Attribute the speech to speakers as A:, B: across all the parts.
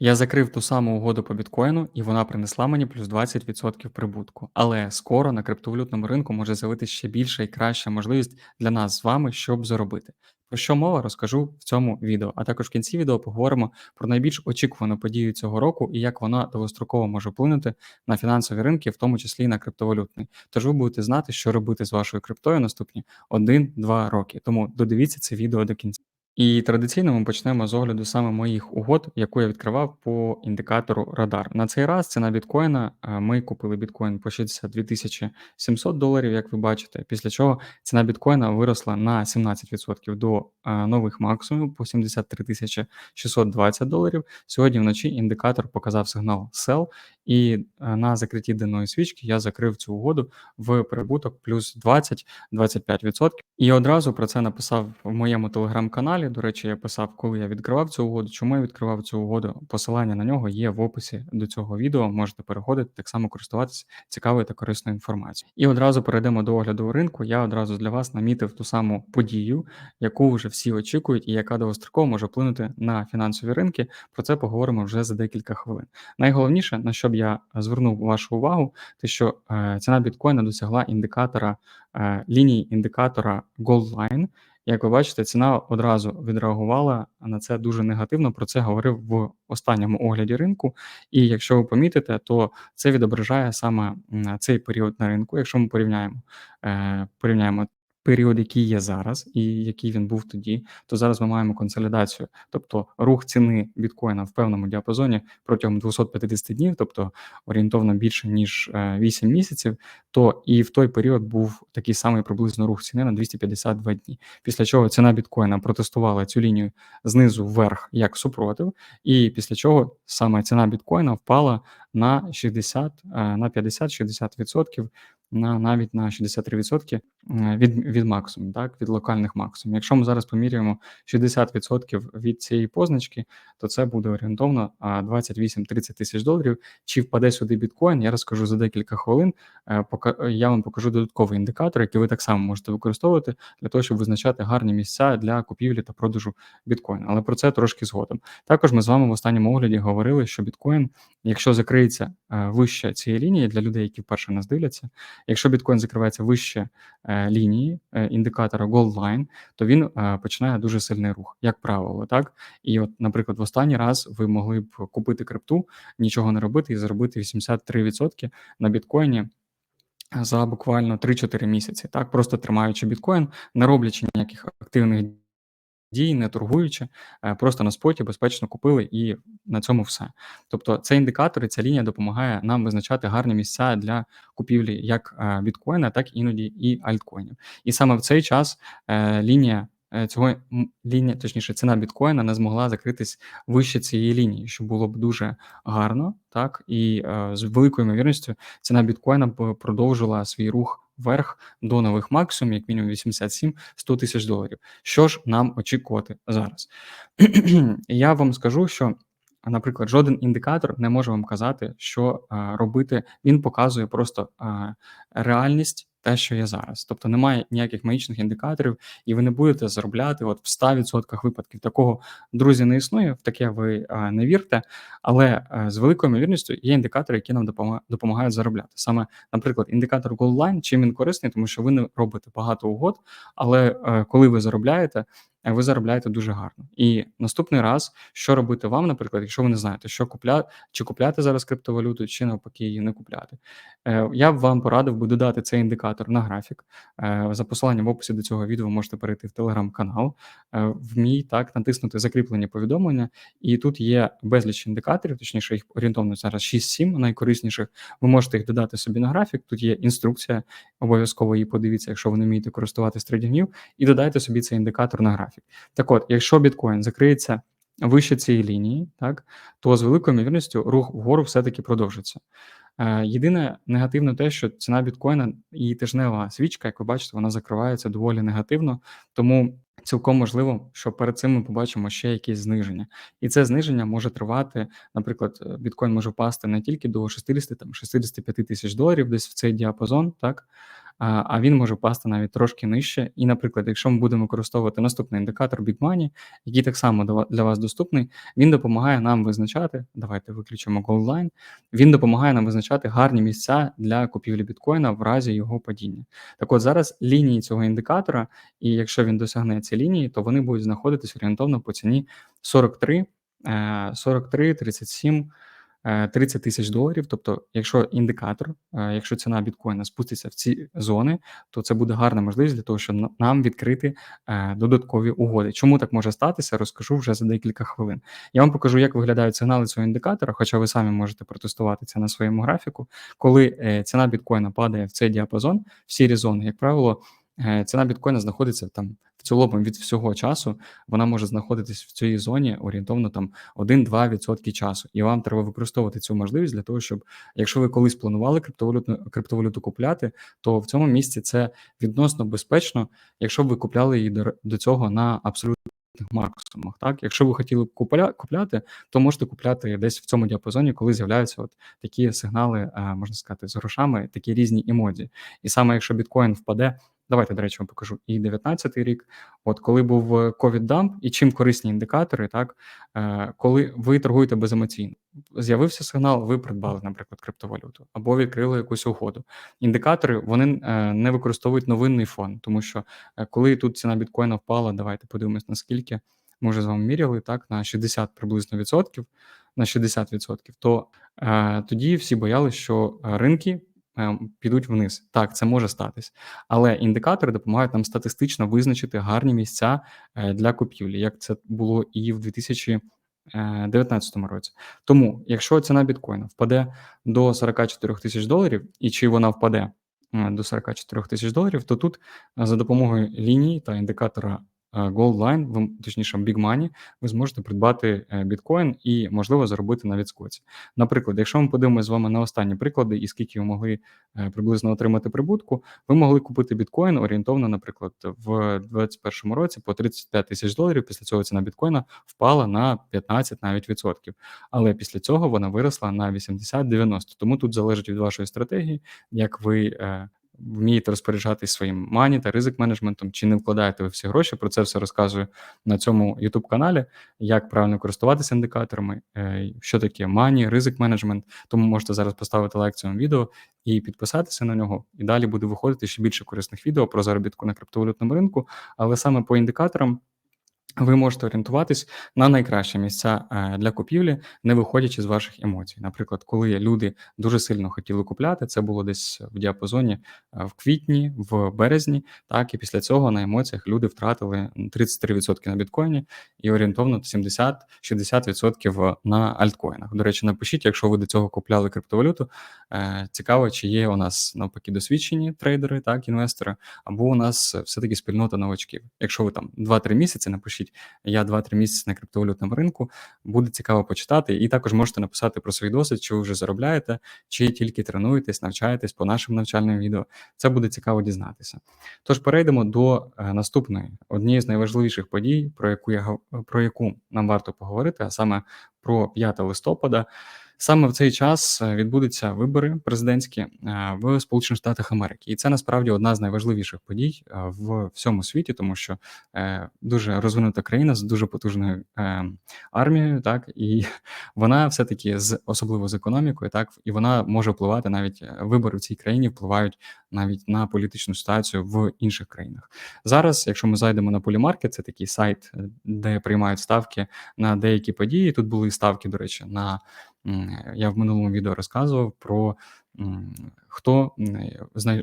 A: Я закрив ту саму угоду по біткоїну, і вона принесла мені плюс 20% прибутку. Але скоро на криптовалютному ринку може з'явитися ще більша і краща можливість для нас з вами, щоб заробити. Про що мова розкажу в цьому відео. А також в кінці відео поговоримо про найбільш очікувану подію цього року і як вона довгостроково може вплинути на фінансові ринки, в тому числі і на криптовалютний. Тож ви будете знати, що робити з вашою криптою наступні 1-2 роки. Тому додивіться це відео до кінця. І традиційно ми почнемо з огляду саме моїх угод, яку я відкривав по індикатору Радар. На цей раз ціна біткоїна. е, Ми купили біткоін по 62 700 доларів, як ви бачите. Після чого ціна біткоїна виросла на 17% до е, нових максимумів по 73 620 доларів. Сьогодні вночі індикатор показав сигнал sell, і е, на закритті денної свічки я закрив цю угоду в прибуток плюс 20-25%. І одразу про це написав в моєму телеграм-каналі. До речі, я писав, коли я відкривав цю угоду. Чому я відкривав цю угоду? Посилання на нього є в описі до цього відео. Можете переходити так само користуватися цікавою та корисною інформацією. І одразу перейдемо до огляду ринку. Я одразу для вас намітив ту саму подію, яку вже всі очікують, і яка довгостроково може вплинути на фінансові ринки. Про це поговоримо вже за декілька хвилин. Найголовніше, на що б я звернув вашу увагу, те, що е, ціна біткоїна досягла індикатора е, лінії індикатора Gold Line. Як ви бачите, ціна одразу відреагувала на це дуже негативно. Про це говорив в останньому огляді ринку. І якщо ви помітите, то це відображає саме цей період на ринку. Якщо ми порівняємо, е, порівняємо період, який є зараз, і який він був тоді, то зараз ми маємо консолідацію, тобто рух ціни біткоїна в певному діапазоні протягом 250 днів, тобто орієнтовно більше ніж е, 8 місяців. То і в той період був такий самий приблизно рух ціни на 252 дні. Після чого ціна біткоїна протестувала цю лінію знизу вверх як супротив, і після чого саме ціна біткоїна впала на 60, е, на 50-60%, на навіть на 63% е, від, від максимуму, так, від локальних максимумів. Якщо ми зараз поміряємо 60% від цієї позначки, то це буде орієнтовно а, 28-30 тисяч доларів. Чи впаде сюди біткоін, я розкажу за декілька хвилин. Е, пока- Я вам покажу додатковий індикатор, який ви так само можете використовувати для того, щоб визначати гарні місця для купівлі та продажу біткоїна. Але про це трошки згодом. Також ми з вами в останньому огляді говорили, що біткоін, якщо закриється е, вище цієї лінії для людей, які вперше нас дивляться, якщо біткоін закривається вище е, лінії е, індикатора Gold Line, то він е, починає дуже сильний рух, як правило, так. І от, наприклад, в останній раз ви могли б купити крипту, нічого не робити і заробити 83% на біткоїні. За буквально 3-4 місяці, так просто тримаючи біткоін, не роблячи ніяких активних дій, не торгуючи, е, просто на споті безпечно купили і на цьому все. Тобто, це індикатор і ця лінія допомагає нам визначати гарні місця для купівлі як е, біткоїна, так іноді і альткоїнів. І саме в цей час е, лінія. Цього лінія, точніше, ціна біткоїна не змогла закритись вище цієї лінії, що було б дуже гарно, так і е, з великою ймовірністю ціна біткоїна б продовжила свій рух вверх до нових максимумів, як мінімум 87-100 тисяч доларів. Що ж нам очікувати зараз? Я вам скажу, що, наприклад, жоден індикатор не може вам казати, що а, робити. Він показує просто а, реальність. Те, що є зараз, тобто немає ніяких магічних індикаторів, і ви не будете заробляти от в 100% випадків. Такого друзі не існує, в таке ви а, не вірте. Але а, з великою ймовірністю є індикатори, які нам допома- допомагають заробляти. Саме, наприклад, індикатор Goldline, чим він корисний, тому що ви не робите багато угод, але е, коли ви заробляєте, е, ви заробляєте дуже гарно. І наступний раз, що робити вам, наприклад, якщо ви не знаєте, що купляти, чи купляти зараз криптовалюту, чи навпаки її не купляти. Е, Я б вам порадив би додати цей індикатор на графік. Е, За посиланням в описі до цього відео можете перейти в телеграм-канал, е, в мій так натиснути закріплені повідомлення, і тут є безліч індикаторів, точніше їх орієнтовно зараз 6-7 найкорисніших. Ви можете їх додати собі на графік. Тут є інструкція, обов'язково її подивіться, якщо ви не вмієте користуватись трейдингів, і додайте собі цей індикатор на графік. Так от, якщо біткоін закриється вище цієї лінії, так то з великою ймовірністю рух вгору все-таки продовжиться. Е, Єдине негативне те, що ціна біткоїна і тижнева свічка, як ви бачите, вона закривається доволі негативно, тому цілком можливо, що перед цим ми побачимо ще якісь зниження. І це зниження може тривати, наприклад, е, біткоін може впасти не тільки до 60 там 65 тисяч доларів, десь в цей діапазон, так а він може впасти навіть трошки нижче. І, наприклад, якщо ми будемо використовувати наступний індикатор Big Money, який так само для вас доступний, він допомагає нам визначати. Давайте виключимо Goldline. Він допомагає нам визначати гарні місця для купівлі біткоїна в разі його падіння. Так от зараз лінії цього індикатора, і якщо він досягне ці лінії, то вони будуть знаходитись орієнтовно по ціні 43, 43, 37, 30 тисяч доларів. Тобто, якщо індикатор, е, якщо ціна біткоїна спуститься в ці зони, то це буде гарна можливість для того, щоб нам відкрити е, додаткові угоди. Чому так може статися, розкажу вже за декілька хвилин. Я вам покажу, як виглядають сигнали цього індикатора, хоча ви самі можете протестувати це на своєму графіку. Коли е, ціна біткоїна падає в цей діапазон, в сірі зони, як правило, ціна біткоїна знаходиться там в цілому від всього часу вона може знаходитись в цій зоні орієнтовно там 1-2% часу. І вам треба використовувати цю можливість для того, щоб якщо ви колись планували криптовалюту криптовалюту купляти, то в цьому місці це відносно безпечно, якщо б ви купляли її до, до цього на абсолютно максимумах. Так, якщо ви хотіли купля, купляти, то можете купляти десь в цьому діапазоні, коли з'являються от такі сигнали, е, можна сказати, з грошами, такі різні емоді. І саме якщо біткоін впаде Давайте, до речі, вам покажу і 19-й рік. От коли був covid дамп і чим корисні індикатори, так е, коли ви торгуєте беземоційно, з'явився сигнал, ви придбали, наприклад, криптовалюту або відкрили якусь угоду. Індикатори вони е, не використовують новинний фон, тому що е, коли тут ціна біткоїна впала, давайте подивимось наскільки. Ми вже з вами міряли так на 60 приблизно відсотків, на 60%, то е, тоді всі боялися, що ринки підуть вниз. Так, це може статись, але індикатори допомагають нам статистично визначити гарні місця е, для купівлі, як це було і в 2019 е, році. Тому, якщо ціна біткоїна впаде до 44 тисяч доларів, і чи вона впаде е, до 44 тисяч доларів, то тут за допомогою лінії та індикатора Goldline, ви, точніше, Big Money, ви зможете придбати е, біткоін і, можливо, заробити на відскоці. Наприклад, якщо ми подивимося з вами на останні приклади, і скільки ви могли е, приблизно отримати прибутку, ви могли купити біткоін орієнтовно, наприклад, в 2021 році по 35 тисяч доларів. Після цього ціна біткоїна впала на 15 навіть відсотків. Але після цього вона виросла на 80-90. Тому тут залежить від вашої стратегії, як ви е, вмієте розпоряджатись своїм мані та ризик менеджментом, чи не вкладаєте ви всі гроші. Про це все розказую на цьому youtube каналі, як правильно користуватися індикаторами, е, що таке мані, ризик менеджмент. Тому можете зараз поставити лайк цьому відео і підписатися на нього. І далі буде виходити ще більше корисних відео про заробітку на криптовалютному ринку, але саме по індикаторам. Ви можете орієнтуватись на найкращі місця е, для купівлі, не виходячи з ваших емоцій. Наприклад, коли люди дуже сильно хотіли купляти, це було десь в діапазоні е, в квітні, в березні. Так і після цього на емоціях люди втратили 33% на біткоїні і орієнтовно 70-60% на альткоїнах. До речі, напишіть, якщо ви до цього купляли криптовалюту. Е, цікаво, чи є у нас навпаки досвідчені трейдери, так інвестори, або у нас все таки спільнота новачків. Якщо ви там 2-3 місяці напишіть напишіть я 2-3 місяці на криптовалютному ринку. Буде цікаво почитати, і також можете написати про свій досвід, чи ви вже заробляєте, чи тільки тренуєтесь, навчаєтесь по нашим навчальним відео. Це буде цікаво дізнатися. Тож перейдемо до е, наступної однієї з найважливіших подій, про яку я про яку нам варто поговорити, а саме про 5 листопада. Саме в цей час е, відбудуться вибори президентські е, в Сполучених Штатах Америки, і це насправді одна з найважливіших подій е, в всьому світі, тому що дуже розвинута країна з дуже потужною армією, так і вона все таки з особливо з економікою, так і вона може впливати навіть вибори в цій країні, впливають навіть на політичну ситуацію в інших країнах. Зараз, якщо ми зайдемо на Polymarket, це такий сайт, де приймають ставки на деякі події. Тут були ставки, до речі, на я в минулому відео розказував про хто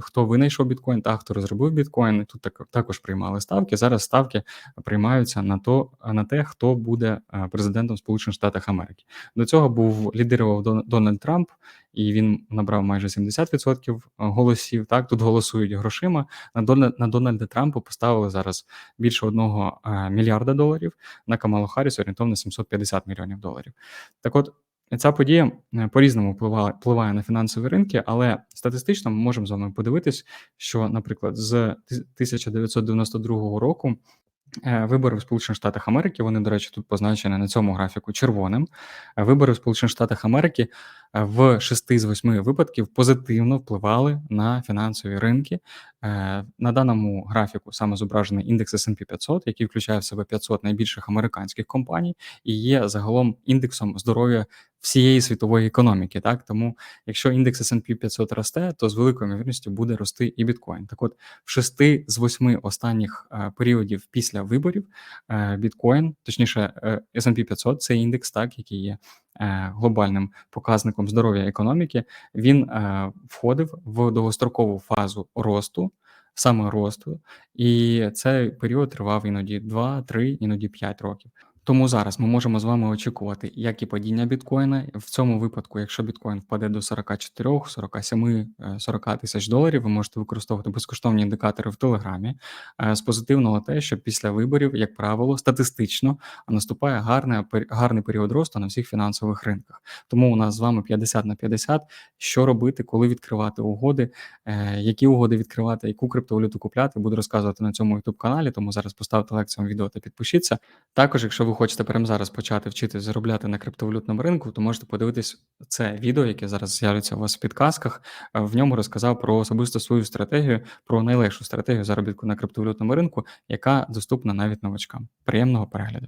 A: хто винайшов біткоін, та хто розробив біткоін. Тут так, також приймали ставки. Зараз ставки приймаються на то на те, хто буде е, президентом Сполучених Штатів Америки. До цього був лідерував Дональд Трамп, і він набрав майже 70% голосів. Так тут голосують грошима. На Дональда, на Дональда Трампа поставили зараз більше одного е, мільярда доларів. На Камалу Харріс орієнтовно 750 мільйонів доларів. Так, от. Ця подія е, по-різному впливає впливає на фінансові ринки, але статистично ми можемо з вами подивитись, що, наприклад, з 1992 року Е, вибори в Сполучених Штатах Америки, вони, до речі, тут позначені на цьому графіку червоним. Е, вибори в Сполучених Штатах Америки е, в 6 з 8 випадків позитивно впливали на фінансові ринки. Е, на даному графіку саме зображений індекс S&P 500, який включає в себе 500 найбільших американських компаній і є загалом індексом здоров'я всієї світової економіки. Так тому, якщо індекс S&P 500 росте, то з великою ймовірністю буде рости і біткоін. Так, от в 6 з 8 останніх е, періодів після виборів е, біткоін, точніше, е, S&P 500 – це індекс, так який є е, глобальним показником здоров'я економіки. Він е, входив в довгострокову фазу росту. Саме росту, і цей період тривав іноді 2, 3, іноді 5 років. Тому зараз ми можемо з вами очікувати як і падіння біткоїна. В цьому випадку, якщо біткоін впаде до 44, 47, 40 тисяч доларів, ви можете використовувати безкоштовні індикатори в Телеграмі. Е, З позитивного те, що після виборів, як правило, статистично наступає гарний, гарний період росту на всіх фінансових ринках. Тому у нас з вами 50 на 50. Що робити, коли відкривати угоди, е, які угоди відкривати, яку криптовалюту купляти, буду розказувати на цьому youtube каналі. Тому зараз поставте лайк цьому відео та підпишіться. Також, якщо ви хочете прямо зараз почати вчити заробляти на криптовалютному ринку, то можете подивитись це відео, яке зараз з'явиться у вас в підказках. Е, В ньому розказав про особисто свою стратегію, про найлегшу стратегію заробітку на криптовалютному ринку, яка доступна навіть новачкам. Приємного перегляду.